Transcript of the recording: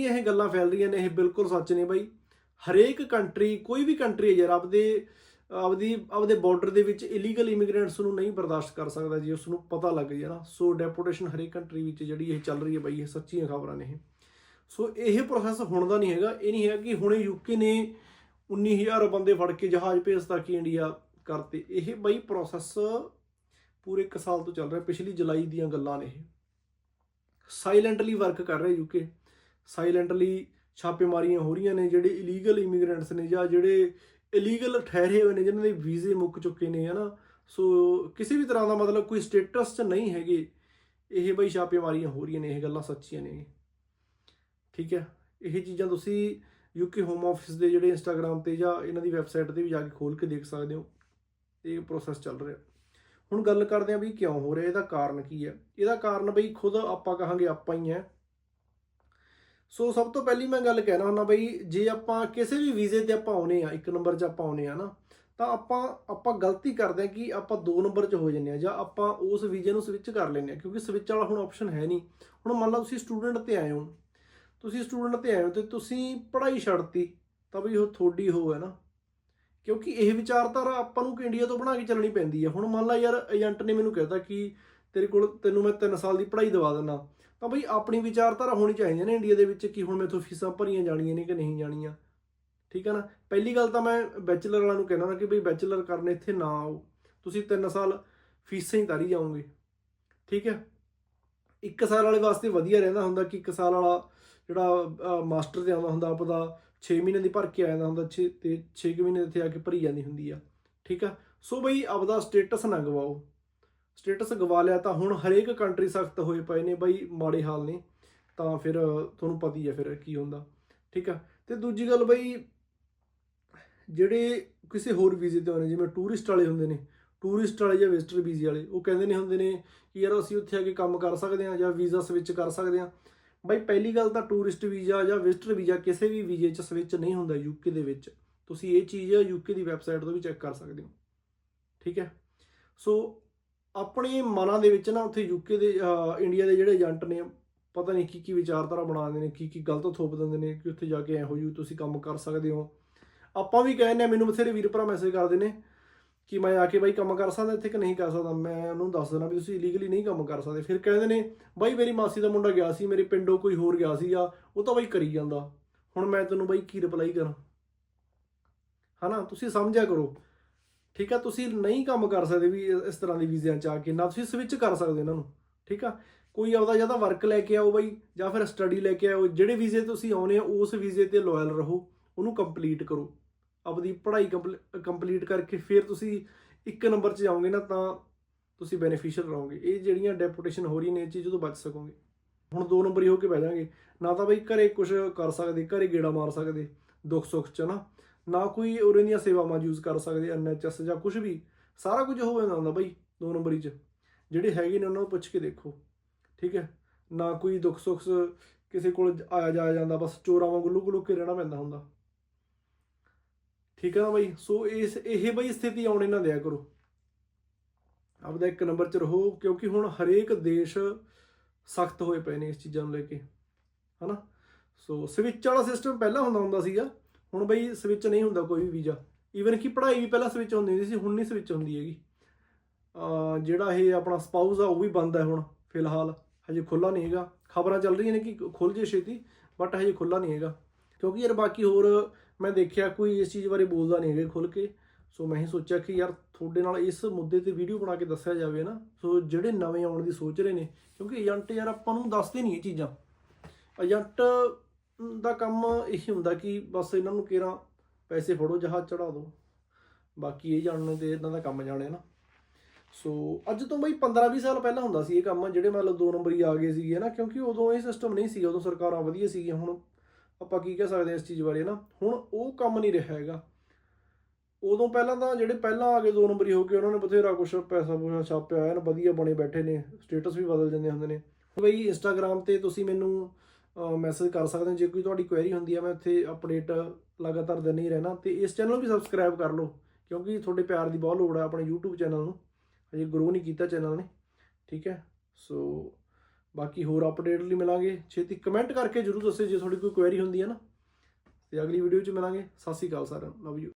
ਜਿਹੜੀਆਂ ਇਹ ਗੱਲਾਂ ਫੈਲ ਰਹੀਆਂ ਨੇ, ਇਹ ਬਿਲਕੁਲ ਸੱਚ ਨੇ ਬਾਈ। ਹਰੇਕ ਕੰਟਰੀ ਕੋਈ ਵੀ ਕੰਟਰੀ ਹੈ ਯਾਰ, ਆਪਦੇ, ਆਪਦੀ, ਆਪਦੇ ਬਾਰਡਰ ਦੇ ਵਿੱਚ ਇਲੀਗਲ ਇਮੀਗ੍ਰੈਂਟਸ ਨੂੰ ਨਹੀਂ ਬਰਦਾਸ਼ਤ ਕਰ ਸਕਦਾ ਜੀ ਉਸ ਨੂੰ ਪਤਾ ਲੱਗ ਜੇ ਨਾ ਸੋ ਡੈਪੋਟੇਸ਼ਨ ਹਰੇਕ ਕੰਟਰੀ ਵਿੱਚ ਜਿਹੜੀ ਇਹ ਚੱਲ ਰਹੀ ਹੈ ਬਾਈ, ਇਹ ਸੱਚੀਆਂ ਖਬਰਾਂ ਨੇ ਇਹ। ਸੋ ਇਹ ਪ੍ਰੋਸੈਸ ਹੁਣ ਦਾ ਨਹੀਂ ਹੈਗਾ। ਇਹ ਨਹੀਂ ਹੈ ਕਿ ਹੁਣੇ ਯੂਕੇ ਨੇ 19000 ਬੰਦੇ ਫੜ ਕੇ ਜਹਾਜ਼ ਭੇਜਤਾ ਕਿ ਇੰਡੀਆ ਕਰਤੇ। ਇਹ ਬਾਈ ਪ੍ਰੋਸੈਸ ਪੂਰੇ 1 ਸਾਲ ਤੋਂ ਚੱਲ ਰਿਹਾ, ਪਿਛਲੀ ਜੁਲਾਈ ਦੀਆਂ ਗੱਲਾਂ ਨੇ ਇਹ। ਸਾਇਲੈਂਟਲੀ ਵਰਕ ਕਰ ਰਿਹਾ ਯੂਕੇ ਸਾਇਲੈਂਟਲੀ ਛਾਪੇਮਾਰੀਆਂ ਹੋ ਰਹੀਆਂ ਨੇ, ਜਿਹੜੇ ਇਲੀਗਲ ਇਮੀਗ੍ਰੈਂਟਸ ਨੇ ਜਾਂ ਜਿਹੜੇ ਇਲੀਗਲ ਠਹਿਰੇ ਹੋਏ ਨੇ, ਜਿਨ੍ਹਾਂ ਦੇ ਵੀਜ਼ੇ ਮੁੱਕ ਚੁੱਕੇ ਨੇ, ਹਨਾ? ਸੋ ਕਿਸੇ ਵੀ ਤਰ੍ਹਾਂ ਦਾ ਮਤਲਬ ਕੋਈ ਸਟੇਟਸ 'ਚ ਨਹੀਂ ਹੈਗੇ। ਇਹ ਬਈ ਛਾਪੇਮਾਰੀਆਂ ਹੋ ਰਹੀਆਂ ਨੇ, ਇਹ ਗੱਲਾਂ ਸੱਚੀਆਂ ਨੇ। ਠੀਕ ਹੈ? ਇਹ ਚੀਜ਼ਾਂ ਤੁਸੀਂ ਯੂਕੇ ਹੋਮ ਆਫਿਸ ਦੇ ਜਿਹੜੇ ਇੰਸਟਾਗ੍ਰam ਤੇ ਜਾਂ ਇਹਨਾਂ ਦੀ ਵੈਬਸਾਈਟ ਤੇ ਵੀ ਜਾ ਕੇ ਖੋਲ ਕੇ ਦੇਖ ਸਕਦੇ ਹੋ। ਇਹ ਪ੍ਰੋਸੈਸ ਚੱਲ ਰਿਹਾ। ਹੁਣ ਗੱਲ ਕਰਦੇ ਆ ਵੀ ਕਿਉਂ ਹੋ ਰਿਹਾ, ਇਹਦਾ ਕਾਰਨ ਕੀ ਹੈ? ਇਹਦਾ ਕਾਰਨ ਬਈ ਖੁਦ ਆਪਾਂ ਕਹਾਂਗੇ ਆਪਾਂ ਹੀ ਹੈ। ਸੋ ਸਭ ਤੋਂ ਪਹਿਲੀ ਮੈਂ ਗੱਲ ਕਹਿਣਾ ਹੁੰਦਾ ਬਈ, ਜੇ ਆਪਾਂ ਕਿਸੇ ਵੀ ਵੀਜ਼ੇ ਤੇ ਆਪਾਂ ਆਉਨੇ ਆ, ਇੱਕ ਨੰਬਰ 'ਚ ਆਪਾਂ ਆਉਨੇ ਆ ਨਾ, ਤਾਂ ਆਪਾਂ ਆਪਾਂ ਗਲਤੀ ਕਰਦੇ ਆ ਕਿ ਆਪਾਂ ਦੋ ਨੰਬਰ 'ਚ ਹੋ ਜੰਨੇ ਆ ਜਾਂ ਆਪਾਂ ਉਸ ਵੀਜ਼ੇ ਨੂੰ ਸਵਿਚ ਕਰ ਲੈਂਦੇ ਆ ਕਿਉਂਕਿ ਸਵਿਚ ਵਾਲਾ ਹੁਣ ਆਪਸ਼ਨ ਹੈ ਨਹੀਂ। ਹੁਣ ਮੰਨ ਲਓ ਤੁਸੀਂ ਸਟੂਡੈਂਟ ਤੇ ਆਏ ਹੋ, ਤੁਸੀਂ ਸਟੂਡੈਂਟ ਤੇ ਆਏ ਹੋ ਤੇ ਤੁਸੀਂ ਪੜ੍ਹਾਈ ਛੱਡਤੀ, ਤਾਂ ਬਈ ਉਹ ਤੁਹਾਡੀ ਹੋ ਹੈ ਨਾ। ਕਿਉਂਕਿ ਇਹ ਵਿਚਾਰਧਾਰਾ ਆਪਾਂ ਨੂੰ ਕਿ ਇੰਡੀਆ ਤੋਂ ਬਣਾ ਕੇ ਚੱਲਣੀ ਪੈਂਦੀ ਹੈ। ਹੁਣ ਮੰਨ ਲਾ ਯਾਰ, ਏਜੰਟ ਨੇ ਮੈਨੂੰ ਕਹਿਤਾ ਕਿ ਤੇਰੇ ਕੋਲ ਤੈਨੂੰ ਮੈਂ 3 ਸਾਲ ਦੀ ਪੜ੍ਹਾਈ ਦਵਾ ਦਿੰਦਾ ਤਾਂ ਬਈ ਆਪਣੀ ਵਿਚਾਰਧਾਰਾ ਹੋਣੀ ਚਾਹੀਦੀ ਨੇ ਇੰਡੀਆ ਦੇ ਵਿੱਚ ਕਿ ਹੁਣ ਮੈਥੋਂ ਫੀਸਾਂ ਭਰੀਆਂ ਜਾਣੀਆਂ ਨੇ ਕਿ ਨਹੀਂ ਜਾਣੀਆਂ। ਠੀਕ ਹੈ ਨਾ? ਪਹਿਲੀ ਗੱਲ ਤਾਂ ਮੈਂ ਬੈਚਲਰ ਵਾਲਿਆਂ ਨੂੰ ਕਹਿਣਾ ਨਾ ਕਿ ਬਈ ਬੈਚਲਰ ਕਰਨ ਇੱਥੇ ਨਾ ਆਓ। ਤੁਸੀਂ 3 ਸਾਲ ਫੀਸਾਂ ਹੀ ਤਾਰੀ ਜਾਓਗੇ। ਠੀਕ ਹੈ? ਇੱਕ ਸਾਲ ਵਾਲੇ ਵਾਸਤੇ ਵਧੀਆ ਰਹਿੰਦਾ ਹੁੰਦਾ ਕਿ ਇੱਕ ਸਾਲ ਵਾਲਾ ਜਿਹੜਾ ਮਾਸਟਰ ਤੇ ਆਉਂਦਾ ਹੁੰਦਾ ਆਪਦਾ 6 ਮਹੀਨੇ ਦੀ ਭਰ ਕੇ ਆ ਜਾਂਦਾ ਹੁੰਦਾ 6 ਤੇ 6 ਮਹੀਨੇ ਇੱਥੇ ਆ ਕੇ ਭਰੀ ਜਾਂਦੀ ਹੁੰਦੀ ਆ। ਠੀਕ ਆ ਸੋ ਬਈ ਆਪਦਾ ਸਟੇਟਸ ਨਾ ਗਵਾਓ। ਸਟੇਟਸ ਗਵਾ ਲਿਆ ਤਾਂ ਹੁਣ ਹਰੇਕ ਕੰਟਰੀ ਸਖਤ ਹੋਏ ਪਏ ਨੇ ਬਾਈ ਮਾੜੇ ਹਾਲ ਨੇ, ਤਾਂ ਫਿਰ ਤੁਹਾਨੂੰ ਪਤਾ ਹੀ ਹੈ ਫਿਰ ਕੀ ਹੁੰਦਾ। ਠੀਕ ਆ ਤੇ ਦੂਜੀ ਗੱਲ ਬਾਈ ਜਿਹੜੇ ਕਿਸੇ ਹੋਰ ਵੀਜ਼ੇ ਤੇ ਆਉਣੇ ਜਿਵੇਂ ਟੂਰਿਸਟ ਵਾਲੇ ਹੁੰਦੇ ਨੇ ਟੂਰਿਸਟ ਵਾਲੇ ਜਾਂ ਵਿਜ਼ਟਰ ਵੀਜ਼ੇ ਵਾਲੇ, ਉਹ ਕਹਿੰਦੇ ਨੇ ਹੁੰਦੇ ਨੇ ਕਿ ਯਾਰ ਅਸੀਂ ਉੱਥੇ ਆ ਕੇ ਕੰਮ ਕਰ ਸਕਦੇ ਹਾਂ ਜਾਂ ਵੀਜ਼ਾ ਸਵਿਚ ਕਰ ਸਕਦੇ ਹਾਂ। ਬਾਈ ਪਹਿਲੀ ਗੱਲ ਤਾਂ ਟੂਰਿਸਟ ਵੀਜ਼ਾ ਜਾਂ ਵਿਜ਼ਟਰ ਵੀਜ਼ਾ ਕਿਸੇ ਵੀ ਵੀਜ਼ੇ 'ਚ ਸਵਿਚ ਨਹੀਂ ਹੁੰਦਾ ਯੂਕੇ ਦੇ ਵਿੱਚ। ਤੁਸੀਂ ਇਹ ਚੀਜ਼ ਯੂਕੇ ਦੀ ਵੈਬਸਾਈਟ ਤੋਂ ਵੀ ਚੈੱਕ ਕਰ ਸਕਦੇ ਹੋ। ਠੀਕ ਹੈ ਸੋ ਆਪਣੇ ਮਨਾਂ ਦੇ ਵਿੱਚ ਨਾ ਉੱਥੇ ਯੂਕੇ ਦੇ ਇੰਡੀਆ ਦੇ ਜਿਹੜੇ ਏਜੰਟ ਨੇ, ਪਤਾ ਨਹੀਂ ਕੀ ਕੀ ਵਿਚਾਰਧਾਰਾ ਬਣਾਉਂਦੇ ਨੇ ਕੀ ਕੀ ਗਲਤ ਥੋਪ ਦਿੰਦੇ ਨੇ ਕਿ ਉੱਥੇ ਜਾ ਕੇ ਇਹੋ ਜਿਹੀ ਤੁਸੀਂ ਕੰਮ ਕਰ ਸਕਦੇ ਹੋ। ਆਪਾਂ ਵੀ ਕਹਿੰਦੇ ਆ ਮੈਨੂੰ ਬਥੇਰੇ ਵੀਰ ਭਰਾ ਮੈਸੇਜ ਕਰਦੇ ਨੇ ਕਿ ਮੈਂ ਆ ਕੇ ਬਾਈ ਕੰਮ ਕਰ ਸਕਦਾ ਇੱਥੇ ਕਿ ਨਹੀਂ ਕਰ ਸਕਦਾ। ਮੈਂ ਉਹਨੂੰ ਦੱਸ ਦਿੰਦਾ ਵੀ ਤੁਸੀਂ ਇਲੀਗਲੀ ਨਹੀਂ ਕੰਮ ਕਰ ਸਕਦੇ। ਫਿਰ ਕਹਿੰਦੇ ਨੇ, ਬਾਈ ਮੇਰੀ ਮਾਸੀ ਦਾ ਮੁੰਡਾ ਗਿਆ ਸੀ, ਮੇਰੇ ਪਿੰਡੋਂ ਕੋਈ ਹੋਰ ਗਿਆ ਸੀਗਾ ਉਹ ਤਾਂ ਬਾਈ ਕਰੀ ਜਾਂਦਾ। ਹੁਣ ਮੈਂ ਤੈਨੂੰ ਬਾਈ ਕੀ ਰਿਪਲਾਈ ਕਰਾਂ? ਹਨਾ? ਤੁਸੀਂ ਸਮਝਿਆ ਕਰੋ। ਠੀਕ ਆ? ਤੁਸੀਂ ਨਹੀਂ ਕੰਮ ਕਰ ਸਕਦੇ ਵੀ ਇਸ ਤਰ੍ਹਾਂ ਦੇ ਵੀਜ਼ਿਆਂ ਚ ਆ ਕੇ, ਨਾ ਤੁਸੀਂ ਸਵਿਚ ਕਰ ਸਕਦੇ ਇਹਨਾਂ ਨੂੰ, ਠੀਕ ਆ? ਕੋਈ ਆਪਦਾ ਜਾਂ ਤਾਂ ਵਰਕ ਲੈ ਕੇ ਆਓ ਬਾਈ, ਜਾਂ ਫਿਰ ਸਟੱਡੀ ਲੈ ਕੇ ਆਓ, ਜਿਹੜੇ ਵੀਜ਼ੇ ਤੁਸੀਂ ਆਉਨੇ ਆ, ਉਸ ਵੀਜ਼ੇ ਤੇ ਲਾਇਲ ਰਹੋ, ਉਹਨੂੰ ਕੰਪਲੀਟ ਕਰੋ। ਆਪਦੀ ਪੜ੍ਹਾਈ ਕੰਪਲੀਟ ਕਰਕੇ ਫਿਰ ਤੁਸੀਂ ਇੱਕ ਨੰਬਰ 'ਚ ਜਾਓਗੇ ਨਾ, ਤਾਂ ਤੁਸੀਂ ਬੈਨੀਫੀਸ਼ੀਅਲ ਰਹੋਗੇ। ਇਹ ਜਿਹੜੀਆਂ ਡੈਪੂਟੇਸ਼ਨ ਹੋ ਰਹੀਆਂ ਨੇ, ਇਹ ਚੀਜ਼ ਤੋਂ ਬਚ ਸਕੋਗੇ। ਹੁਣ ਦੋ ਨੰਬਰ ਹੀ ਹੋ ਕੇ ਬਹਿ ਜਾਾਂਗੇ ਨਾ ਤਾਂ ਬਈ ਘਰੇ ਕੁਝ ਕਰ ਸਕਦੇ, ਘਰੇ ਗੇੜਾ ਮਾਰ ਸਕਦੇ ਦੁੱਖ ਸੁੱਖ 'ਚ ਨਾ। ਨਾ ਕੋਈ ਉਰੇ ਦੀਆਂ ਸੇਵਾਵਾਂ ਯੂਜ਼ ਕਰ ਸਕਦੇ ਐਨਐਚਐਸ ਜਾਂ ਕੁਝ ਵੀ। ਸਾਰਾ ਕੁਝ ਹੋ ਜਾਂਦਾ ਹੁੰਦਾ ਬਈ, ਦੋ ਨੰਬਰੀ 'ਚ। ਜਿਹੜੇ ਹੈਗੇ ਨੇ ਉਹਨਾਂ ਨੂੰ ਪੁੱਛ ਕੇ ਦੇਖੋ। ਠੀਕ ਹੈ? ਨਾ ਕੋਈ ਦੁੱਖ ਸੁੱਖ ਕਿਸੇ ਕੋਲ ਆਇਆ ਜਾਇਆ ਜਾਂਦਾ, ਬਸ ਚੋਰਾਂ ਵਾਂਗੂ ਲੁਕ ਲੁਕ ਕੇ ਰਹਿਣਾ ਪੈਂਦਾ ਹੁੰਦਾ। ਠੀਕ ਹੈ ਨਾ ਬਾਈ? ਸੋ ਇਸ, ਇਹ ਬਈ ਸਥਿਤੀ ਆਉਣੇ ਨਾ ਦਿਆ ਕਰੋ। ਆਪਦਾ ਇੱਕ ਨੰਬਰ 'ਚ ਰਹੋ, ਕਿਉਂਕਿ ਹੁਣ ਹਰੇਕ ਦੇਸ਼ ਸਖਤ ਹੋਏ ਪਏ ਨੇ ਇਸ ਚੀਜ਼ਾਂ ਨੂੰ ਲੈ ਕੇ। ਹਨਾ? ਸੋ ਸਵਿਚ ਵਾਲਾ ਸਿਸਟਮ ਪਹਿਲਾਂ ਹੁੰਦਾ ਹੁੰਦਾ ਸੀਗਾ। ਹੁਣ ਬਈ ਸਵਿਚ ਨਹੀਂ ਹੁੰਦਾ ਕੋਈ ਵੀ ਵੀਜ਼ਾ। ਈਵਨ ਕਿ ਪੜ੍ਹਾਈ ਵੀ ਪਹਿਲਾਂ ਸਵਿਚ ਹੁੰਦੀ ਹੁੰਦੀ ਸੀ, ਹੁਣ ਨਹੀਂ ਸਵਿਚ ਹੁੰਦੀ ਹੈਗੀ। ਜਿਹੜਾ ਇਹ ਆਪਣਾ ਸਪਾਊਸ ਆ, ਉਹ ਵੀ ਬੰਦ ਹੈ ਹੁਣ, ਫਿਲਹਾਲ। ਹਜੇ ਖੁੱਲਾ ਨਹੀਂ ਹੈਗਾ। ਖਬਰਾਂ ਚੱਲ ਰਹੀਆਂ ਨੇ ਕਿ ਖੁੱਲ ਜੇ ਛੇਤੀ ਬਟ ਹਜੇ ਖੁੱਲਾ ਨਹੀਂ ਹੈਗਾ। ਕਿਉਂਕਿ ਯਾਰ ਬਾਕੀ ਹੋਰ ਮੈਂ ਦੇਖਿਆ, ਕੋਈ ਇਸ ਚੀਜ਼ ਬਾਰੇ ਬੋਲਦਾ ਨਹੀਂ ਹੈਗਾ ਖੁੱਲ ਕੇ। ਸੋ ਮੈਂ ਹੀ ਸੋਚਿਆ ਕਿ ਯਾਰ ਤੁਹਾਡੇ ਨਾਲ ਇਸ ਮੁੱਦੇ ਤੇ ਵੀਡੀਓ ਬਣਾ ਕੇ ਦੱਸਿਆ ਜਾਵੇ ਨਾ। ਸੋ ਜਿਹੜੇ ਨਵੇਂ ਆਉਣ ਦੀ ਸੋਚ ਰਹੇ ਨੇ, ਕਿਉਂਕਿ ਏਜੰਟ ਯਾਰ ਆਪਾਂ ਨੂੰ ਦੱਸਦੇ ਨਹੀਂ ਇਹ ਚੀਜ਼ਾਂ। ਏਜੰਟ ਦਾ ਕੰਮ ਇਹੀ ਹੁੰਦਾ ਕਿ ਬਸ ਇਹਨਾਂ ਨੂੰ ਕਿਹੜਾ ਪੈਸੇ ਫੜੋ, ਜਹਾਜ਼ ਚੜਾ ਦਿਓ ਬਾਕੀ ਇਹ ਜਾਣਨੇ ਤੇ ਇਹਨਾਂ ਦਾ ਕੰਮ ਜਾਣੇ ਨਾ। ਸੋ ਅੱਜ ਤੋਂ ਬਈ 15-20 ਸਾਲ ਪਹਿਲਾਂ ਹੁੰਦਾ ਸੀ ਇਹ ਕੰਮ, ਜਿਹੜੇ ਮਤਲਬ ਦੋ ਨੰਬਰੀ ਆ ਗਏ ਸੀਗੇ ਨਾ, ਕਿਉਂਕਿ ਉਦੋਂ ਇਹ ਸਿਸਟਮ ਨਹੀਂ ਸੀ, ਉਦੋਂ ਸਰਕਾਰਾਂ ਵਧੀਆ ਸੀਗੀਆਂ, ਹੁਣ ਆਪਾਂ ਕੀ ਕਹਿ ਸਕਦੇ ਹਾਂ ਇਸ ਚੀਜ਼ ਬਾਰੇ ਨਾ। ਹੁਣ ਉਹ ਕੰਮ ਨਹੀਂ ਰਿਹਾ ਹੈਗਾ। ਉਦੋਂ ਪਹਿਲਾਂ ਤਾਂ ਜਿਹੜੇ ਪਹਿਲਾਂ ਆ ਗਏ ਦੋ ਨੰਬਰੀ ਹੋ ਕੇ, ਉਹਨਾਂ ਨੇ ਬਥੇਰਾ ਕੁਛ ਪੈਸਾ ਪੂਸਾ ਛਾਪਿਆ ਹੋਇਆ ਨਾ ਵਧੀਆ ਬਣੇ ਬੈਠੇ ਨੇ ਸਟੇਟਸ ਵੀ ਬਦਲ ਜਾਂਦੇ ਹੁੰਦੇ ਨੇ। ਬਈ ਇੰਸਟਾਗ੍ਰam ਤੇ ਤੁਸੀਂ ਮੈਨੂੰ ਮੈਸੇਜ ਕਰ ਸਕਦੇ ਹੋ। ਜੇ ਕੋਈ ਤੁਹਾਡੀ ਕੁਐਰੀ ਹੁੰਦੀ ਹੈ, ਮੈਂ ਉੱਥੇ ਅਪਡੇਟ ਲਗਾਤਾਰ ਦਿੰਦਾ ਹੀ ਰਹਿਣਾ ਤੇ ਇਸ ਚੈਨਲ ਨੂੰ ਵੀ ਸਬਸਕ੍ਰਾਈਬ ਕਰ ਲਓ, ਕਿਉਂਕਿ ਤੁਹਾਡੇ ਪਿਆਰ ਦੀ ਬਹੁਤ ਲੋੜ ਹੈ ਆਪਣੇ YouTube ਚੈਨਲ ਨੂੰ। ਅਜੇ ਗਰੋ ਨਹੀਂ ਕੀਤਾ ਚੈਨਲ ਨੇ, ਠੀਕ ਹੈ? ਸੋ ਬਾਕੀ ਹੋਰ ਅਪਡੇਟ ਲਈ ਮਿਲਾਂਗੇ। ਛੇਤੀ ਕਮੈਂਟ ਕਰਕੇ ਜਰੂਰ ਦੱਸਿਓ, ਜੇ ਤੁਹਾਡੀ ਕੋਈ ਕੁਐਰੀ ਹੁੰਦੀ ਹੈ ਨਾ। ਤੇ ਅਗਲੀ ਵੀਡੀਓ 'ਚ ਮਿਲਾਂਗੇ। ਸਤਿ ਸ਼੍ਰੀ ਅਕਾਲ ਸਾਰਿਆਂ ਨੂੰ। Love you